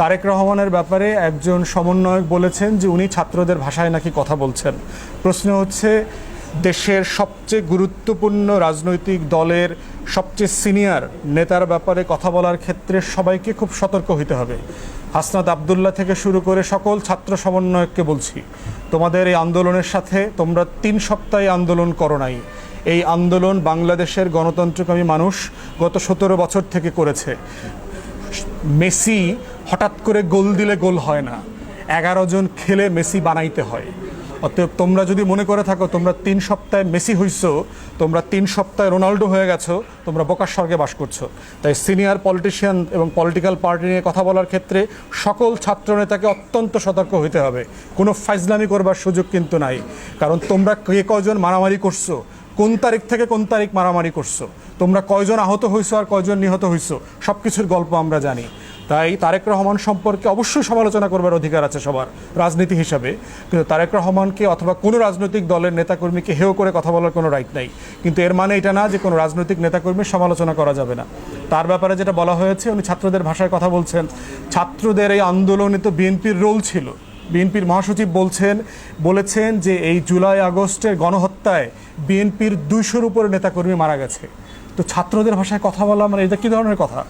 তারেক রহমানের ব্যাপারে একজন সমন্বয়ক বলেছেন যে উনি ছাত্রদের ভাষায় নাকি কথা বলছেন। প্রশ্ন হচ্ছে, দেশের সবচেয়ে গুরুত্বপূর্ণ রাজনৈতিক দলের সবচেয়ে সিনিয়র নেতার ব্যাপারে কথা বলার ক্ষেত্রে সবাইকে খুব সতর্ক হতে হবে। হাসনাত আবদুল্লাহ থেকে শুরু করে সকল ছাত্র সমন্বয়ককে বলছি, তোমাদের এই আন্দোলনের সাথে তোমরা তিন সপ্তাহে আন্দোলন করো নাই। এই আন্দোলন বাংলাদেশের গণতন্ত্রকামী মানুষ গত সতেরো বছর থেকে করেছে। মেসি হঠাৎ করে গোল দিলে গোল হয় না। এগারো জন খেলে মেসি বানাইতে হয়। অতএব তোমরা যদি মনে করে থাকো, তোমরা তিন সপ্তাহে মেসি হইছো, তোমরা তিন সপ্তাহে রোনাল্ডো হয়ে গেছো, তোমরা বোকার স্বর্গে বাস করছ। তাই সিনিয়র পলিটিশিয়ান এবং পলিটিক্যাল পার্টি নিয়ে কথা বলার ক্ষেত্রে সকল ছাত্রনেতাকে অত্যন্ত সতর্ক হইতে হবে। কোনো ফাইজলামি করবার সুযোগ কিন্তু নাই। কারণ তোমরা কে কজন মারামারি করছ, কোন তারিখ থেকে কোন তারিখ মারামারি করছ, তোমরা কয়জন আহত হইছো আর কয়জন নিহত হইছো সব কিছুর গল্প আমরা জানি। তাই তারেক রহমান সম্পর্কে অবশ্যই সমালোচনা করবার অধিকার আছে সবার, রাজনীতি হিসাবে। কিন্তু তারেক রহমানকে অথবা কোনো রাজনৈতিক দলের নেতাকর্মীকে হেয় করে কথা বলার কোনো রাইট নাই। কিন্তু এর মানে এটা না যে কোনো রাজনৈতিক নেতাকর্মীর সমালোচনা করা যাবে না। তার ব্যাপারে যেটা বলা হয়েছে, উনি ছাত্রদের ভাষায় কথা বলছেন। ছাত্রদের এই আন্দোলনে তো বিএনপির রোল ছিল। বিএনপির মহাসচিব বলছেন, বলেছেন যে এই জুলাই আগস্টের গণহত্যায় বিএনপির দুইশোর উপরে নেতাকর্মী মারা গেছে। তো ছাত্রদের ভাষায় কথা বলা মানে এটা কী ধরনের কথা?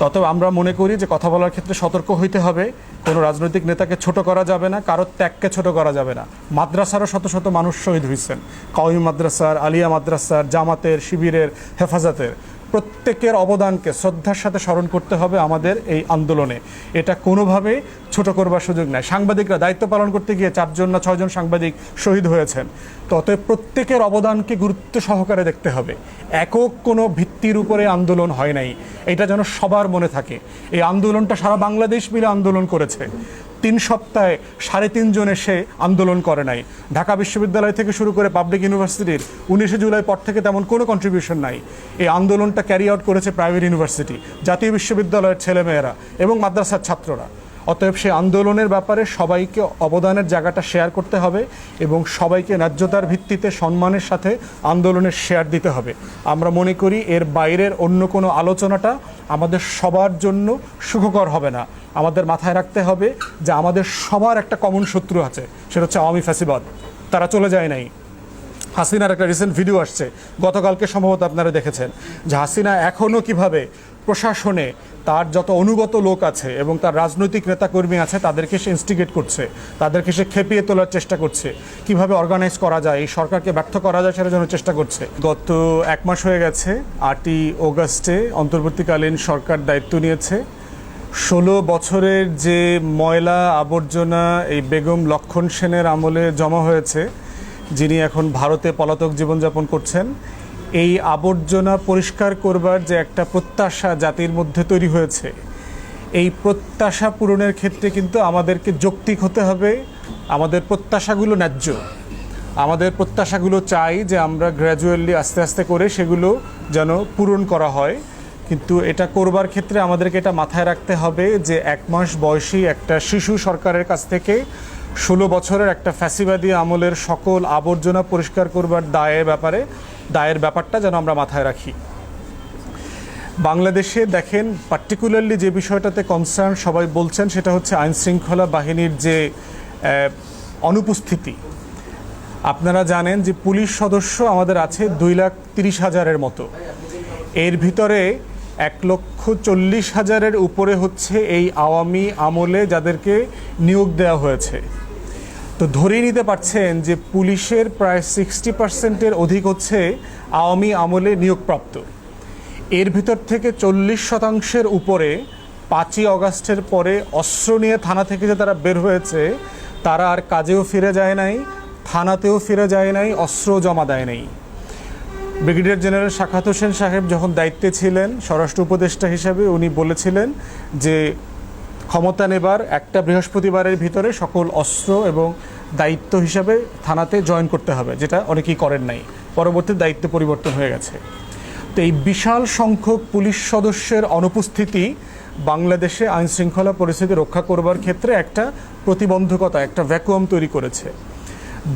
তত আমরা মনে করি যে কথা বলার ক্ষেত্রে সতর্ক হইতে হবে। কোনো রাজনৈতিক নেতাকে ছোট করা যাবে না কারোর ত্যাগকে ছোট করা যাবে না। মাদ্রাসারও শত শত মানুষ শহীদ হয়েছেন কাউমি মাদ্রাসার, আলিয়া মাদ্রাসার, জামাতের, শিবিরের হেফাজতের। প্রত্যেকের অবদানকে, শ্রদ্ধার সাথে স্মরণ করতে হবে আমাদের এই আন্দোলনে। এটা কোনোভাবে ছোট করবার সুযোগ নাই সাংবাদিকরা দায়িত্ব পালন করতে গিয়ে চারজন না ছয়জন সাংবাদিক শহীদ হয়েছেন। তো অতএব প্রত্যেকের অবদানকে গুরুত্ব সহকারে দেখতে হবে। একক কোনো ভিত্তির উপরে আন্দোলন হয় নাই। এটা যেন সবার মনে থাকে। এই আন্দোলনটা সারা বাংলাদেশ মিলে আন্দোলন করেছে। তিন সপ্তাহে সাড়ে তিনজন এসে আন্দোলন করে নাই। ঢাকা বিশ্ববিদ্যালয় থেকে শুরু করে পাবলিক ইউনিভার্সিটির উনিশে জুলাই পর থেকে তেমন কোনো কন্ট্রিবিউশন নাই। এই আন্দোলনটা ক্যারি আউট করেছে প্রাইভেট ইউনিভার্সিটি জাতীয় বিশ্ববিদ্যালয়ের ছেলেমেয়েরা এবং মাদ্রাসার ছাত্ররা। অতএব সেই আন্দোলনের ব্যাপারে সবাইকে অবদানের জায়গাটা শেয়ার করতে হবে এবং সবাইকে ন্যায্যতার ভিত্তিতে সম্মানের সাথে আন্দোলনের শেয়ার দিতে হবে। আমরা মনে করি এর বাইরের অন্য কোনো আলোচনাটা আমাদের সবার জন্য সুখকর হবে না। আমাদের মাথায় রাখতে হবে যে আমাদের সবার একটা কমন শত্রু আছে, সেটা হচ্ছে আওয়ামী ফ্যাসিবাদ। তারা চলে যায় নাই। হাসিনার একটা রিসেন্ট ভিডিও আসছে, গতকালকে সম্ভবত আপনারা দেখেছেন যে হাসিনা এখনও কীভাবে প্রশাসনে তার যত অনুগত লোক আছে এবং তার রাজনৈতিক নেতাকর্মী আছে, তাদেরকে সে ইনস্টিগেট করছে। তাদেরকে সে খেপিয়ে তোলার চেষ্টা করছে। কীভাবে অর্গানাইজ করা যায়, এই সরকারকে ব্যর্থ করা যায় সেটার জন্য চেষ্টা করছে। গত এক মাস হয়ে গেছে, আটই অগাস্টে অন্তর্বর্তীকালীন সরকার দায়িত্ব নিয়েছে। ষোলো বছরের যে ময়লা আবর্জনা, এই বেগম লক্ষণ সেনের আমলে জমা হয়েছে, যিনি এখন ভারতে পলাতক জীবনযাপন করছেন এই আবর্জনা পরিষ্কার করবার যে একটা প্রত্যাশা জাতির মধ্যে তৈরি হয়েছে, এই প্রত্যাশা পূরণের ক্ষেত্রে কিন্তু আমাদেরকে যৌক্তিক হতে হবে। আমাদের প্রত্যাশাগুলো ন্যায্য। আমাদের প্রত্যাশাগুলো চাই যে আমরা গ্র্যাজুয়ালি আস্তে আস্তে করে সেগুলো যেন পূরণ করা হয়। কিন্তু এটা করবার ক্ষেত্রে আমাদেরকে এটা মাথায় রাখতে হবে যে এক মাস বয়সী একটা শিশু সরকারের কাছ থেকে ষোলো বছরের একটা ফ্যাসিবাদী আমলের সকল আবর্জনা পরিষ্কার করবার দায়ের ব্যাপারে দায়ের ব্যাপারটা যেন আমরা মাথায় রাখি। বাংলাদেশে দেখেন পার্টিকুলারলি যে বিষয়টাতে কনসার্ন সবাই বলছেন, সেটা হচ্ছে আইন শৃঙ্খলা বাহিনীর যে অনুপস্থিতি। আপনারা জানেন যে পুলিশ সদস্য আমাদের আছে দুই লাখ তিরিশ হাজারের মতো। এর ভিতরে এক লক্ষ চল্লিশ হাজারের উপরে হচ্ছে এই আওয়ামী আমলে যাদেরকে নিয়োগ দেওয়া হয়েছে। তো ধরেই নিতে পারছেন যে পুলিশের প্রায় সিক্সটি পার্সেন্টের অধিক হচ্ছে আওয়ামী আমলে নিয়োগপ্রাপ্ত। এর ভিতর থেকে চল্লিশ শতাংশের উপরে পাঁচই অগাস্টের পরে অস্ত্র নিয়ে থানা থেকে যে তারা বের হয়েছে, তারা আর কাজেও ফিরে যায় নাই, থানাতেও ফিরে যায় নাই অস্ত্র জমা দেয় নাই। ব্রিগেডিয়ার জেনারেল শাখাত হোসেন সাহেব যখন দায়িত্বে ছিলেন, স্বরাষ্ট্র উপদেষ্টা হিসাবে উনি বলেছিলেন যে ক্ষমতা নেবার একটা বৃহস্পতিবারের ভিতরে সকল অস্ত্র এবং দায়িত্ব হিসাবে থানাতে জয়েন করতে হবে, যেটা অনেকেই করেন নাই। পরবর্তী দায়িত্ব পরিবর্তন হয়ে গেছে। তো এই বিশাল সংখ্যক পুলিশ সদস্যের অনুপস্থিতি বাংলাদেশে আইন শৃঙ্খলা পরিস্থিতি রক্ষা করবার ক্ষেত্রে একটা প্রতিবন্ধকতা, একটা ভ্যাকুয়াম তৈরি করেছে।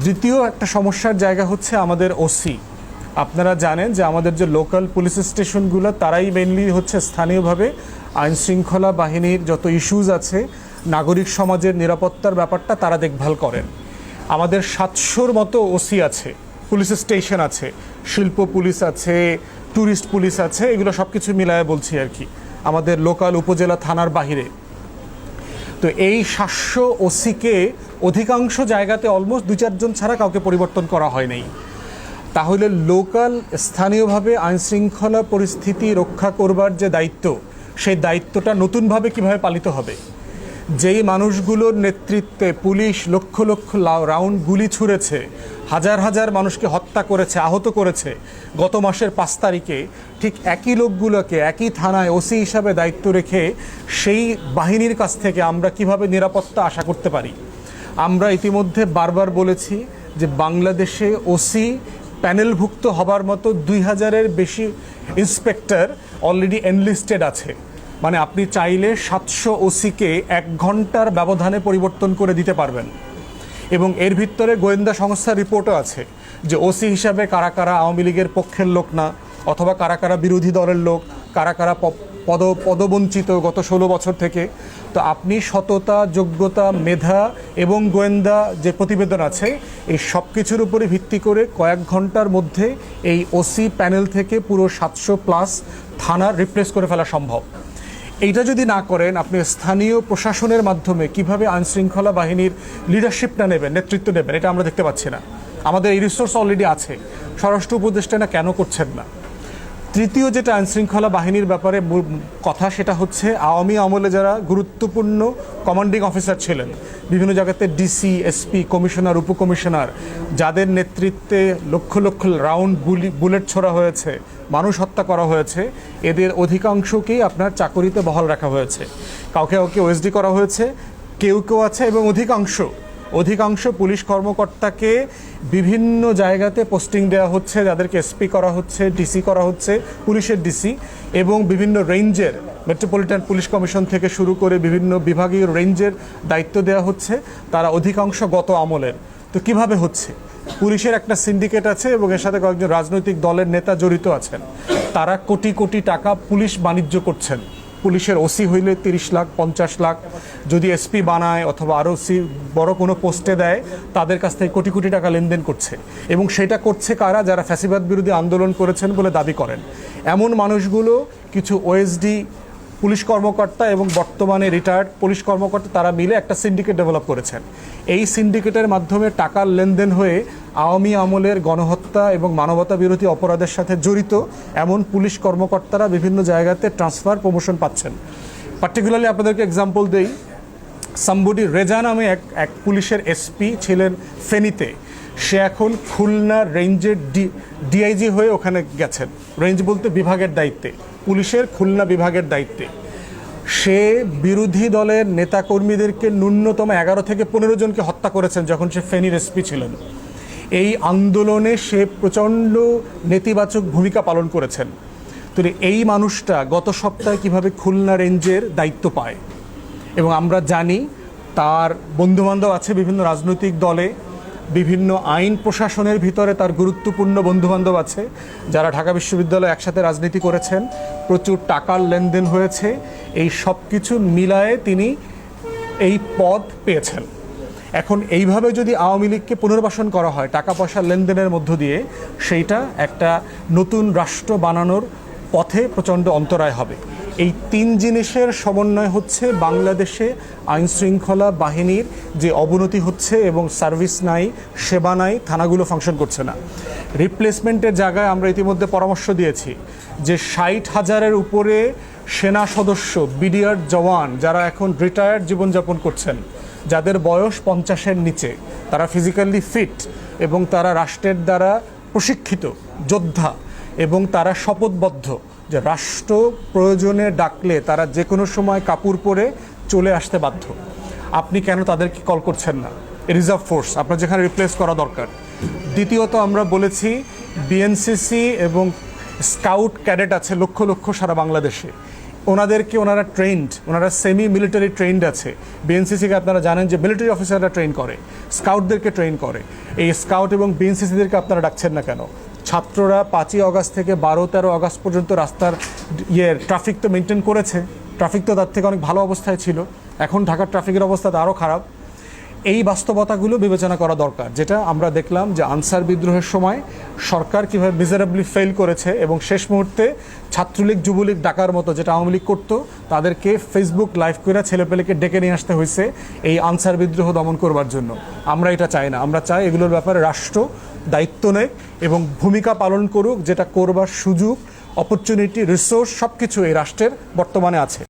দ্বিতীয় একটা সমস্যার জায়গা হচ্ছে আমাদের ওসি। আপনারা জানেন যে আমাদের যে লোকাল পুলিশ স্টেশনগুলো তারাই মেনলি হচ্ছে স্থানীয়ভাবে আইন শৃঙ্খলা বাহিনীর যত ইস্যুজ আছে, নাগরিক সমাজের নিরাপত্তার ব্যাপারটা তারা দেখভাল করেন। আমাদের সাতশোর মতো ওসি আছে পুলিশ স্টেশন আছে, শিল্প পুলিশ আছে ট্যুরিস্ট পুলিশ আছে, এগুলো সব কিছু মিলায় বলছি আর কি, আমাদের লোকাল উপজেলা থানার বাহিরে। তো এই সাতশো ওসিকে অধিকাংশ জায়গাতে অলমোস্ট দু চারজন ছাড়া কাউকে পরিবর্তন করা হয় নাই। তাহলে লোকাল স্থানীয়ভাবে আইনশৃঙ্খলা পরিস্থিতি রক্ষা করবার যে দায়িত্ব, সেই দায়িত্বটা নতুনভাবে কীভাবে পালিত হবে? যেই মানুষগুলোর নেতৃত্বে পুলিশ লক্ষ লক্ষ রাউন্ড গুলি ছুঁড়েছে, হাজার হাজার মানুষকে হত্যা করেছে, আহত করেছে, গত মাসের পাঁচ তারিখে ঠিক একই লোকগুলোকে একই থানায় ওসি হিসাবে দায়িত্ব রেখে সেই বাহিনীর কাছ থেকে আমরা কীভাবে নিরাপত্তা আশা করতে পারি? আমরা ইতিমধ্যে বারবার বলেছি যে বাংলাদেশে ওসি প্যানেলভুক্ত হবার মতো দুই হাজারের বেশি ইন্সপেক্টর অলরেডি এনলিস্টেড আছে। মানে আপনি চাইলে সাতশো ওসিকে এক ঘণ্টার ব্যবধানে পরিবর্তন করে দিতে পারবেন। এবং এর ভিতরে গোয়েন্দা সংস্থার রিপোর্টও আছে যে ওসি হিসাবে কারা কারা আওয়ামী লীগের পক্ষের লোক না, অথবা কারা কারা বিরোধী দলের লোক, কারা কারা পদ, পদবঞ্চিত গত ষোলো বছর থেকে। তো আপনি সততা, যোগ্যতা, মেধা এবং গোয়েন্দা যে প্রতিবেদন আছে, এই সব কিছুর উপরে ভিত্তি করে কয়েক ঘণ্টার মধ্যে এই ওসি প্যানেল থেকে পুরো সাতশো প্লাস থানা রিপ্লেস করে ফেলা সম্ভব। এইটা যদি না করেন, আপনি স্থানীয় প্রশাসনের মাধ্যমে কীভাবে আইনশৃঙ্খলা বাহিনীর লিডারশিপটা নেবেন, নেতৃত্ব নেবেন, এটা আমরা দেখতে পাচ্ছি না। আমাদের এই রিসোর্স অলরেডি আছে। স্বরাষ্ট্র উপদেষ্টা কেন করছেন না? তৃতীয় যেটা আইনশৃঙ্খলা বাহিনীর ব্যাপারে কথা সেটা হচ্ছে আওয়ামী আমলে যারা গুরুত্বপূর্ণ কমান্ডিং অফিসার ছিলেন, বিভিন্ন জায়গাতে ডিসি এসপি কমিশনার উপকমিশনার, যাদের নেতৃত্বে লক্ষ লক্ষ রাউন্ড বুলেট ছোড়া হয়েছে, মানুষ হত্যা করা হয়েছে, এদের অধিকাংশকেই আপনার চাকরিতে বহাল রাখা হয়েছে। কাউকে কাউকে ওএসডি করা হয়েছে, কেউ কেউ আছে এবং অধিকাংশ অধিকাংশ পুলিশ কর্মকর্তাকে বিভিন্ন জায়গাতে পোস্টিং দেওয়া হচ্ছে, যাদেরকে এসপি করা হচ্ছে ডিসি করা হচ্ছে, পুলিশের ডিসি এবং বিভিন্ন রেঞ্জের মেট্রোপলিটন পুলিশ কমিশন থেকে শুরু করে বিভিন্ন বিভাগীয় রেঞ্জের দায়িত্ব দেওয়া হচ্ছে। তারা অধিকাংশ গত আমলের। তো কীভাবে হচ্ছে? পুলিশের একটা সিন্ডিকেট আছে এবং এর সাথে কয়েকজন রাজনৈতিক দলের নেতা জড়িত আছেন। তারা কোটি কোটি টাকা পুলিশ বাণিজ্য করছেন। পুলিশের ওসি হইলে তিরিশ লাখ, পঞ্চাশ লাখ। যদি এসপি বানায় অথবা আরও সি বড় কোনো পোস্টে দেয়, তাদের কাছ থেকে কোটি কোটি টাকা লেনদেন করছে। এবং সেটা করছে কারা? যারা ফ্যাসিবাদ বিরোধী আন্দোলন করেছেন বলে দাবি করেন। এমন মানুষগুলো কিছু ওএসডি পুলিশ কর্মকর্তা এবং বর্তমানে রিটায়ার্ড পুলিশ কর্মকর্তা তারা মিলে একটা সিন্ডিকেট ডেভেলপ করেছেন। এই সিন্ডিকেটের মাধ্যমে টাকার লেনদেন হয়ে আওয়ামী আমলের গণহত্যা এবং মানবতা বিরোধী অপরাধের সাথে জড়িত এমন পুলিশ কর্মকর্তারা বিভিন্ন জায়গাতে ট্রান্সফার প্রমোশন পাচ্ছেন। পার্টিকুলারলি আপনাদেরকে এক্সাম্পল দেই। সাম্বুডি রেজা নামে এক এক পুলিশের এসপি ছিলেন ফেনীতে। সে এখন খুলনা রেঞ্জের ডি, ডিআইজি হয়ে ওখানে গেছেন। রেঞ্জ বলতে বিভাগের দায়িত্বে, পুলিশের খুলনা বিভাগের দায়িত্বে। সে বিরোধী দলের নেতাকর্মীদেরকে ন্যূনতম এগারো থেকে পনেরো জনকে হত্যা করেছেন যখন সে ফেনীর এসপি ছিলেন। এই আন্দোলনে সে প্রচণ্ড নেতিবাচক ভূমিকা পালন করেছেন। তো এই মানুষটা গত সপ্তাহে কীভাবে খুলনা রেঞ্জের দায়িত্ব পায়? এবং আমরা জানি তার বন্ধুবান্ধব আছে বিভিন্ন রাজনৈতিক দলে বিভিন্ন আইন প্রশাসনের ভিতরে তার গুরুত্বপূর্ণ বন্ধুবান্ধব আছে, যারা ঢাকা বিশ্ববিদ্যালয়ে একসাথে রাজনীতি করেছেন। প্রচুর টাকার লেনদেন হয়েছে। এই সব কিছু মিলায়ে তিনি এই পদ পেয়েছেন। এখন এইভাবে যদি আওয়ামী লীগকে পুনর্বাসন করা হয় টাকা পয়সার লেনদেনের মধ্য দিয়ে, সেইটা একটা নতুন রাষ্ট্র বানানোর পথে প্রচণ্ড অন্তরায় হবে। এই তিন জিনিসের সমন্বয় হচ্ছে বাংলাদেশে আইন শৃঙ্খলা বাহিনীর যে অবনতি হচ্ছে এবং সার্ভিস নাই, সেবা নাই, থানাগুলো ফাংশন করছে না। রিপ্লেসমেন্টের জায়গায় আমরা ইতিমধ্যে পরামর্শ দিয়েছি যে ষাট হাজারের উপরে সেনা সদস্য, বিডিআর জওয়ান যারা এখন রিটায়ার্ড জীবনযাপন করছেন, যাদের বয়স পঞ্চাশের নিচে, তারা ফিজিক্যালি ফিট এবং তারা রাষ্ট্রের দ্বারা প্রশিক্ষিত যোদ্ধা এবং তারা শপথবদ্ধ। যে রাষ্ট্র প্রয়োজনে ডাকলে তারা যে কোনো সময় কাপড় পরে চলে আসতে বাধ্য। আপনি কেন তাদেরকে কল করছেন না? রিজার্ভ ফোর্স আপনার যেখানে রিপ্লেস করা দরকার। দ্বিতীয়ত আমরা বলেছি বিএনসিসি এবং স্কাউট ক্যাডেট আছে লক্ষ লক্ষ সারা বাংলাদেশে। ওনাদেরকে ওনারা ট্রেন্ড ওনারা সেমি মিলিটারি ট্রেন্ড আছে বিএনসিসিকে আপনারা জানেন যে মিলিটারি অফিসাররা ট্রেন করে স্কাউটদেরকে ট্রেন করে। এই স্কাউট এবং বিএনসিসিদেরকে আপনারা ডাকছেন না কেন? ছাত্ররা পাঁচই অগাস্ট থেকে বারো, তেরো অগাস্ট পর্যন্ত রাস্তার ইয়ে ট্রাফিক তো মেনটেন করেছে। ট্রাফিক তো তার থেকে অনেক ভালো অবস্থায় ছিল। এখন ঢাকার ট্রাফিকের অবস্থা আরও খারাপ। এই বাস্তবতাগুলো বিবেচনা করা দরকার, যেটা আমরা দেখলাম যে আনসার বিদ্রোহের সময় সরকার কীভাবে মিজারেবলি ফেল করেছে এবং শেষ মুহূর্তে ছাত্রলীগ, যুবলীগ ডাকার মতো যেটা আওয়ামী লীগ করতো, তাদেরকে ফেসবুক লাইভ করে ছেলেপেলেকে ডেকে নিয়ে আসতে হয়েছে এই আনসার বিদ্রোহ দমন করবার জন্য। আমরা এটা চাই না। আমরা চাই এগুলোর ব্যাপারে রাষ্ট্র দায়িত্ব নেয় এবং ভূমিকা পালন করুক, যেটা করবার সুযোগ অপরচুনিটি রিসোর্স সব কিছু এই রাষ্ট্রের বর্তমানে আছে।